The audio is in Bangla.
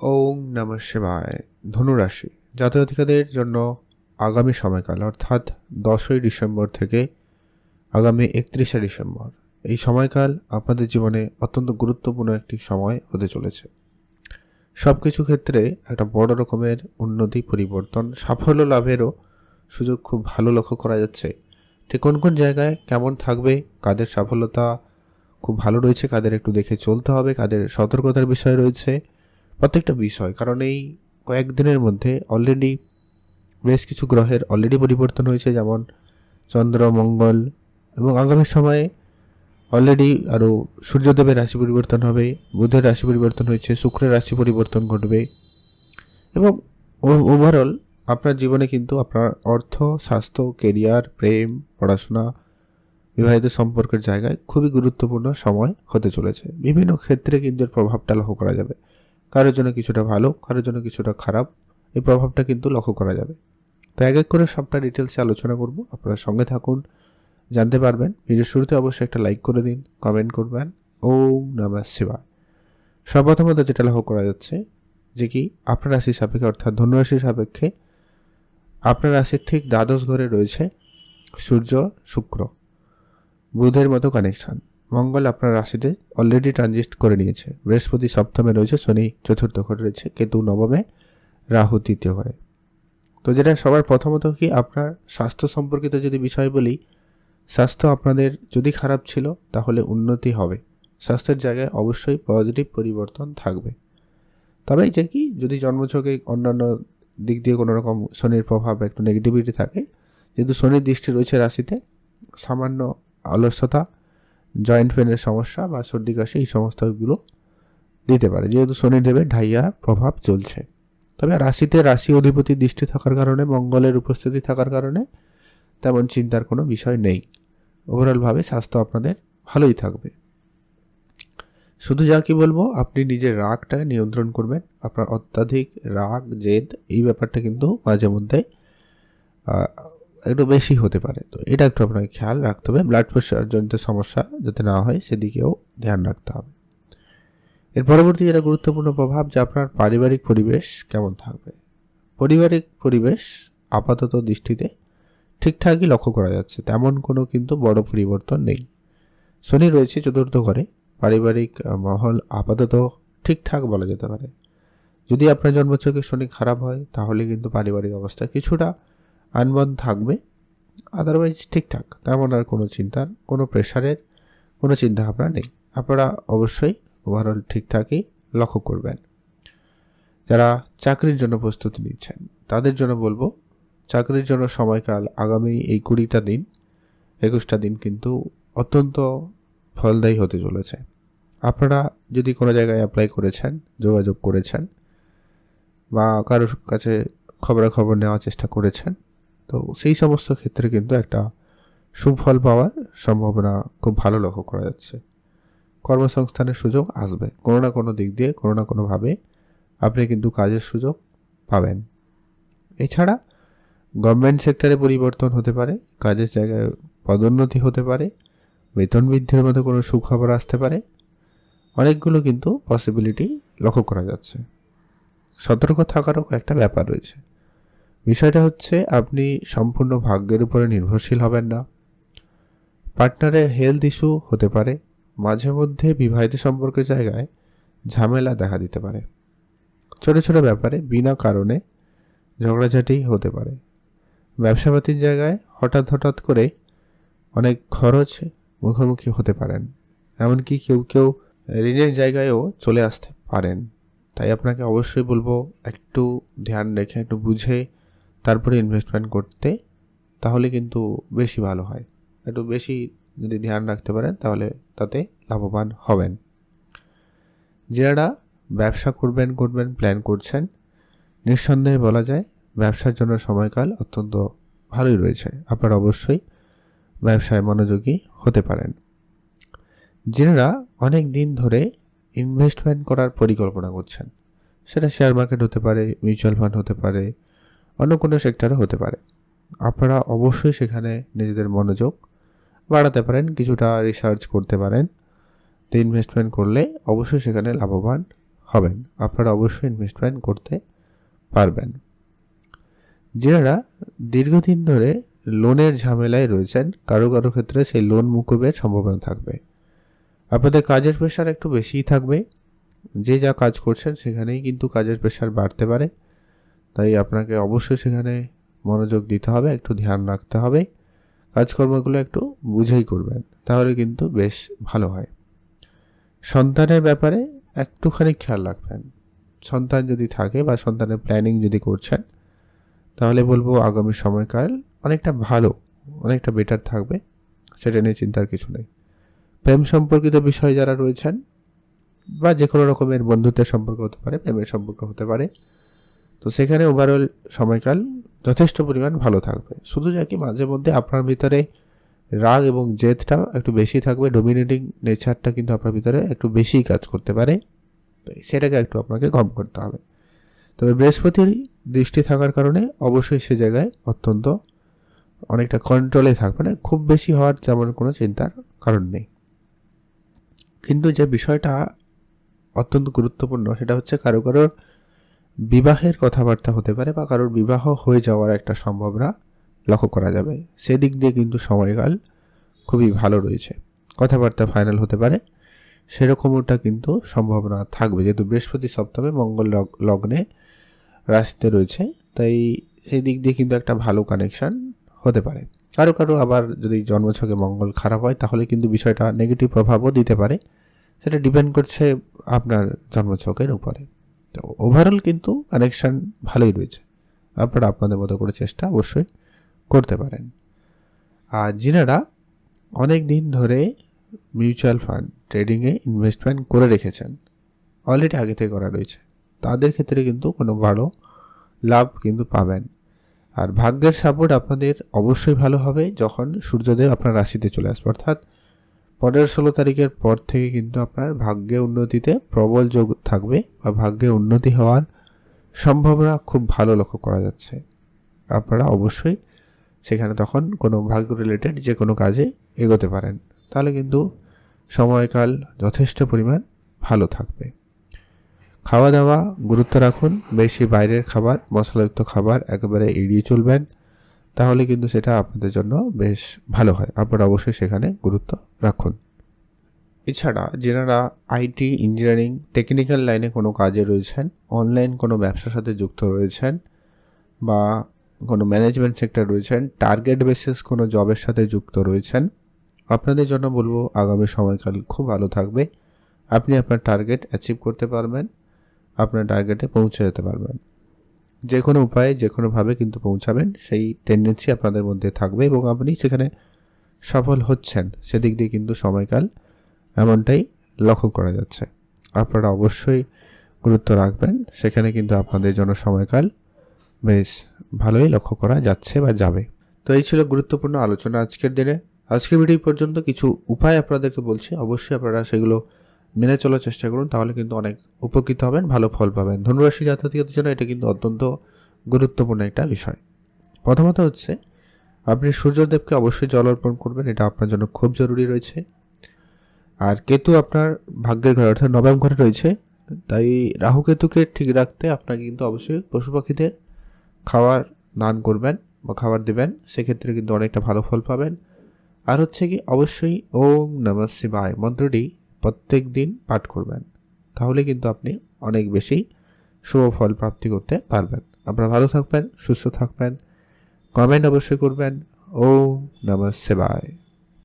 ওং নমঃ শিবায়। ধনুরাশি জাতীয় অধিকারীদের জন্য আগামী সময়কাল, অর্থাৎ দশই ডিসেম্বর থেকে আগামী একত্রিশে ডিসেম্বর। এই সময়কাল আপনাদের জীবনে অত্যন্ত গুরুত্বপূর্ণ একটি সময় হতে চলেছে। সব কিছু ক্ষেত্রে একটা বড় রকমের উন্নতি, পরিবর্তন, সাফল্য লাভেরও সুযোগ খুব ভালো লক্ষ্য করা যাচ্ছে। ঠিক কোন কোন জায়গায় কেমন থাকবে, কাদের সাফল্যতা খুব ভালো রয়েছে, কাদের একটু দেখে চলতে হবে, কাদের সতর্কতার বিষয় রয়েছে প্রত্যেকটা বিষয়, কারণ এই কয়েকদিনের মধ্যে অলরেডি বেশ কিছু গ্রহের অলরেডি পরিবর্তন হয়েছে, যেমন চন্দ্র, মঙ্গল এবং আগামী সময়ে অলরেডি আরও সূর্যদেবের রাশি পরিবর্তন হবে, বুধের রাশি পরিবর্তন হয়েছে, শুক্রের রাশি পরিবর্তন ঘটবে এবং ওভারঅল আপনার জীবনে কিন্তু আপনার অর্থ, স্বাস্থ্য কেরিয়ার প্রেম, পড়াশোনা, বিবাহিত সম্পর্কের জায়গায় খুবই গুরুত্বপূর্ণ সময় হতে চলেছে। বিভিন্ন ক্ষেত্রে কিন্তু এর প্রভাবটা লক্ষ্য করা যাবে। কারোর জন্য কিছুটা ভালো, কারোর জন্য কিছুটা খারাপ, এই প্রভাবটা কিন্তু লক্ষ্য করা যাবে। তো এক এক করে সবটা ডিটেলসে আলোচনা করব। আপনারা সঙ্গে থাকুন, জানতে পারবেন। ভিডিও শুরুতে অবশ্যই একটা লাইক করে দিন কমেন্ট করবেন। ওম নমঃ শিবায়। সর্বপ্রথমত যেটা লক্ষ্য করা যাচ্ছে, যে কি আপনার রাশির সাপেক্ষে, অর্থাৎ ধনুরাশির সাপেক্ষে, আপনার রাশির ঠিক দ্বাদশ ঘরে রয়েছে সূর্য, শুক্র, বুধের মতো কানেকশন মঙ্গল আপনার রাশিতে অলরেডি ট্রানজিস্ট করে নিয়েছে। বৃহস্পতি সপ্তমে রয়েছে, শনি চতুর্থ ঘরে রয়েছে, কেতু নবমে রাহু তৃতীয় ঘরে। তো যেটা সবার প্রথমত কি, আপনার স্বাস্থ্য সম্পর্কিত যদি বিষয় বলি, স্বাস্থ্য আপনাদের যদি খারাপ ছিল, তাহলে উন্নতি হবে। স্বাস্থ্যের জায়গায় অবশ্যই পজিটিভ পরিবর্তন থাকবে। তবে যে কি, যদি জন্মছকে অন্যান্য দিক দিয়ে কোনো রকম শনির প্রভাব একটু নেগেটিভিটি থাকে, যেহেতু শনির দৃষ্টি রয়েছে রাশিতে, সামান্য অলস্যতা জয়েন্ট পেনের সমস্যা বা সর্দি কাশি, এই সমস্তগুলো দিতে পারে। যেহেতু শনিদেবের ঢাইয়া প্রভাব চলছে। তবে রাশিতে রাশি অধিপতি দৃষ্টি থাকার কারণে, মঙ্গলের উপস্থিতি থাকার কারণে তেমন চিন্তার কোনো বিষয় নেই। ওভারঅলভাবে স্বাস্থ্য আপনাদের ভালোই থাকবে। শুধু যা কি বলব, আপনি নিজের রাগটা নিয়ন্ত্রণ করবেন। আপনার অত্যাধিক রাগ, জেদ, এই ব্যাপারটা কিন্তু মাঝে মধ্যে একটু বেশি হতে পারে। তো এটা একটু আপনাকে খেয়াল রাখতে হবে। ব্লাড প্রেশার জনিত সমস্যা যাতে না হয়, সেদিকেও ধ্যান রাখতে হবে। এর পরবর্তী যেটা গুরুত্বপূর্ণ প্রভাব, যে আপনার পারিবারিক পরিবেশ কেমন থাকবে? পারিবারিক পরিবেশ আপাতত দৃষ্টিতে ঠিকঠাকই লক্ষ্য করা যাচ্ছে। তেমন কোনো কিন্তু বড় পরিবর্তন নেই। শনি রয়েছে চতুর্থ ঘরে। পারিবারিক মহল আপাতত ঠিকঠাক বলা যেতে পারে। যদি আপনার জন্মচকে শনি খারাপ হয়, তাহলে কিন্তু পারিবারিক অবস্থা কিছুটা আনবন থাকবে। আদারওয়াইজ ঠিকঠাক। তেমন আর কোনো চিন্তার কোনো প্রেশারের কোনো চিন্তা ভাবনা নেই। আপনারা অবশ্যই ওভারঅল ঠিকঠাকই লক্ষ্য করবেন। যারা চাকরির জন্য প্রস্তুতি নিচ্ছেন, তাদের জন্য বলব, চাকরির জন্য সময়কাল আগামী এই কুড়িটা দিন, একুশটা দিন কিন্তু অত্যন্ত ফলদায়ী হতে চলেছে। আপনারা যদি কোনো জায়গায় অ্যাপ্লাই করেছেন, যোগাযোগ করেছেন, বা কারোর কাছে খবরাখবর নেওয়ার চেষ্টা করেছেন তো সেই সমস্ত ক্ষেত্রে কিন্তু একটা সুফল পাওয়ার সম্ভাবনা খুব ভালো লক্ষ্য করা যাচ্ছে। কর্মসংস্থানের সুযোগ আসবে। কোনো না কোনো দিক দিয়ে, কোনো না কোনোভাবে আপনি কিন্তু কাজের সুযোগ পাবেন। এছাড়া গভর্নমেন্ট সেক্টরে পরিবর্তন হতে পারে, কাজের জায়গায় পদোন্নতি হতে পারে, বেতন বৃদ্ধির মতো কোনো সুখবর আসতে পারে। অনেকগুলো কিন্তু পসিবিলিটি লক্ষ্য করা যাচ্ছে। সতর্ক থাকারও একটা ব্যাপার রয়েছে। বিষয়টা হচ্ছে, আপনি সম্পূর্ণ ভাগ্যের উপরে নির্ভরশীল হবেন না। পার্টনারের হেলথ ইস্যু হতে পারে, মাঝে মধ্যে বিবাহিত সম্পর্কের জায়গায় ঝামেলা দেখা দিতে পারে। ছোটো ছোটো ব্যাপারে, বিনা কারণে ঝগড়াঝাটি হতে পারে। ব্যবসাপাতির জায়গায় হঠাৎ হঠাৎ করে অনেক খরচ মুখোমুখি হতে পারেন। এমনকি কেউ কেউ ঋণের জায়গায়ও চলে আসতে পারেন। তাই আপনাকে অবশ্যই বলব, একটু ধ্যান রেখে, একটু বুঝে তারপরে ইনভেস্টমেন্ট করতে, তাহলে কিন্তু বেশি ভালো হয়। একটু বেশি যদি ধ্যান রাখতে পারেন, তাহলে তাতে লাভবান হবেন। যারা ব্যবসা করবেন করবেন প্ল্যান করছেন, নিঃসন্দেহে বলা যায়, ব্যবসার জন্য সময়কাল অত্যন্ত ভালোই রয়েছে। আপনারা অবশ্যই ব্যবসায় মনোযোগী হতে পারেন। যারা অনেক দিন ধরে ইনভেস্টমেন্ট করার পরিকল্পনা করছেন, সেটা শেয়ার মার্কেট হতে পারে মিউচুয়াল ফান্ড হতে পারে অন্য কোনো সেক্টরে হতে পারে। আপনারা অবশ্যই সেখানে নিজেদের মনোযোগ বাড়াতে পারেন, কিছুটা রিসার্চ করতে পারেন। তো ইনভেস্টমেন্ট করলে অবশ্যই সেখানে লাভবান হবেন। আপনারা অবশ্যই ইনভেস্টমেন্ট করতে পারবেন। যারা দীর্ঘদিন ধরে লোনের ঝামেলায় রয়েছেন, কারও কারও ক্ষেত্রে সেই লোন মুকুবের সম্ভাবনা থাকবে। আপনাদের কাজের প্রেশার একটু বেশিই থাকবে। যে যা কাজ করছেন সেখানেই কিন্তু কাজের প্রেশার বাড়তে পারে। তাই আপনাকে অবশ্যই সেখানে মনোযোগ দিতে হবে, একটু ধ্যান রাখতে হবে। কাজকর্মগুলো একটু বুঝেই করবেন, তাহলে কিন্তু বেশ ভালো হয়। সন্তানের ব্যাপারে একটুখানি খেয়াল রাখবেন। সন্তান যদি থাকে বা সন্তানের প্ল্যানিং যদি করছেন, তাহলে বলব আগামী সময়কাল অনেকটা ভালো, অনেকটা বেটার থাকবে, সেটা নিয়ে চিন্তার কিছু নেই। প্রেম সম্পর্কিত বিষয় যারা রয়েছেন, বা যে কোনো রকমের বন্ধুত্বের সম্পর্ক হতে পারে, প্রেমের সম্পর্ক হতে পারে তো সেখানে ওভারঅল সময়কাল যথেষ্ট পরিমাণ ভালো থাকবে। শুধু যা কি মাঝে মধ্যে আপনার ভিতরে রাগ এবং জেদটা একটু বেশি থাকবে ডোমিনেটিং নেচারটা কিন্তু আপনার ভিতরে একটু বেশি কাজ করতে পারে। সেটাকে একটু আপনাকে কম করতে হবে। তবে বৃহস্পতির দৃষ্টি থাকার কারণে অবশ্যই সে জায়গায় অত্যন্ত অনেকটা কন্ট্রোলে থাকবে না। খুব বেশি হওয়ার যেমন কোনো চিন্তার কারণ নেই। কিন্তু যে বিষয়টা অত্যন্ত গুরুত্বপূর্ণ, সেটা হচ্ছে কারও কারোর বিবাহের কথাবার্তা হতে পারে বা কারোর বিবাহ হয়ে যাওয়ার একটা সম্ভাবনা লক্ষ্য করা যাবে। সেদিক দিয়ে কিন্তু সময়কাল খুবই ভালো রয়েছে। কথাবার্তা ফাইনাল হতে পারে। সেরকমটা কিন্তু সম্ভাবনা থাকবে। যেহেতু বৃহস্পতি, সপ্তমে, মঙ্গল লগ্নে রাশিতে রয়েছে, তাই সেই দিক দিয়ে কিন্তু একটা ভালো কানেকশান হতে পারে। কারও কারও আবার যদি জন্মছকে মঙ্গল খারাপ হয়, তাহলে কিন্তু বিষয়টা নেগেটিভ প্রভাবও দিতে পারে। সেটা ডিপেন্ড করছে আপনার জন্মছকের উপরে। তো ওভারঅল কিন্তু কানেকশান ভালোই রয়েছে। আপনারা আপনাদের মতো করে চেষ্টা অবশ্যই করতে পারেন। আর যিনারা অনেক দিন ধরে মিউচুয়াল ফান্ড ট্রেডিংয়ে ইনভেস্টমেন্ট করে রেখেছেন। অলরেডি আগে থেকে করা রয়েছে। তাদের ক্ষেত্রে কিন্তু কোনো ভালো লাভ কিন্তু পাবেন। আর ভাগ্যের সাপোর্ট আপনাদের অবশ্যই ভালো হবে যখন সূর্যদেব আপনার রাশিতে চলে আসবে। অর্থাৎ পনেরো ষোলো তারিখের পর থেকে কিন্তু আপনার ভাগ্যে উন্নতিতে প্রবল যোগ থাকবে বা ভাগ্যে উন্নতি হওয়ার সম্ভাবনা খুব ভালো লক্ষ্য করা যাচ্ছে। আপনারা অবশ্যই সেখানে তখন কোনো ভাগ্য রিলেটেড যে কোনো কাজে এগোতে পারেন। তাহলে কিন্তু সময়কাল যথেষ্ট পরিমাণ ভালো থাকবে। খাওয়া দাওয়া গুরুত্ব রাখুন। বেশি বাইরের খাবার, মশলাযুক্ত খাবার একেবারে এড়িয়ে চলবেন। তাহলে কিন্তু সেটা আপনাদের জন্য বেশ ভালো হয়। আপনারা অবশ্যই সেখানে গুরুত্ব রাখুন। এছাড়া যেনারা আইটি, ইঞ্জিনিয়ারিং, টেকনিক্যাল লাইনে কোনো কাজে রয়েছেন, অনলাইন কোনো ব্যবসার সাথে যুক্ত রয়েছেন বা কোনো ম্যানেজমেন্ট সেক্টর রয়েছেন, টার্গেট বেসিস কোনো জবের সাথে যুক্ত রয়েছেন, আপনাদের জন্য বলব আগামী সময়কাল খুব ভালো থাকবে। আপনি আপনার টার্গেট অ্যাচিভ করতে পারবেন, আপনার টার্গেটে পৌঁছে যেতে পারবেন। যে কোনো উপায়ে যে কোনোভাবে কিন্তু পৌঁছাবেন। সেই টেন্ডেন্সি আপনাদের মধ্যে থাকবে এবং আপনি সেখানে সফল হচ্ছেন। সেদিক দিয়ে কিন্তু সময়কাল এমনটাই লক্ষ্য করা যাচ্ছে। আপনারা অবশ্যই গুরুত্ব রাখবেন। সেখানে কিন্তু আপনাদের জন্য সময়কাল বেশ ভালোই লক্ষ্য করা যাচ্ছে বা যাবে। তো এই ছিল গুরুত্বপূর্ণ আলোচনা আজকের দিনে। আজকের ভিডিও পর্যন্ত কিছু উপায় আপনাদেরকে বলছি। অবশ্যই আপনারা সেগুলো মেনে চলার চেষ্টা করুন, তাহলে কিন্তু অনেক উপকৃত হবেন, ভালো ফল পাবেন। ধনুরাশি জাতকদের জন্য এটা কিন্তু অত্যন্ত গুরুত্বপূর্ণ একটা বিষয়। প্রথমত হচ্ছে, আপনি সূর্যদেবকে অবশ্যই জল অর্পণ করবেন, এটা আপনার জন্য খুব জরুরি রয়েছে। আর কেতু আপনার ভাগ্যের ঘরে, অর্থাৎ নবম ঘরে রয়েছে, তাই রাহু কেতুকে ঠিক রাখতে আপনাকে কিন্তু অবশ্যই পশু পাখিদের খাওয়ার দান করবেন বা খাবার দেবেন, সেক্ষেত্রে কিন্তু অনেকটা ভালো ফল পাবেন। আর হচ্ছে কি, অবশ্যই ওম নম শিবায়, মন্ত্রটি প্রত্যেক দিন পাঠ করবেন। তাহলে কিন্তু আপনি অনেক বেশি শুভ ফল প্রাপ্তি করতে পারবেন। আপনারা ভালো থাকবেন, সুস্থ থাকবেন। কমেন্ট অবশ্যই করবেন। ও নম শিবায়।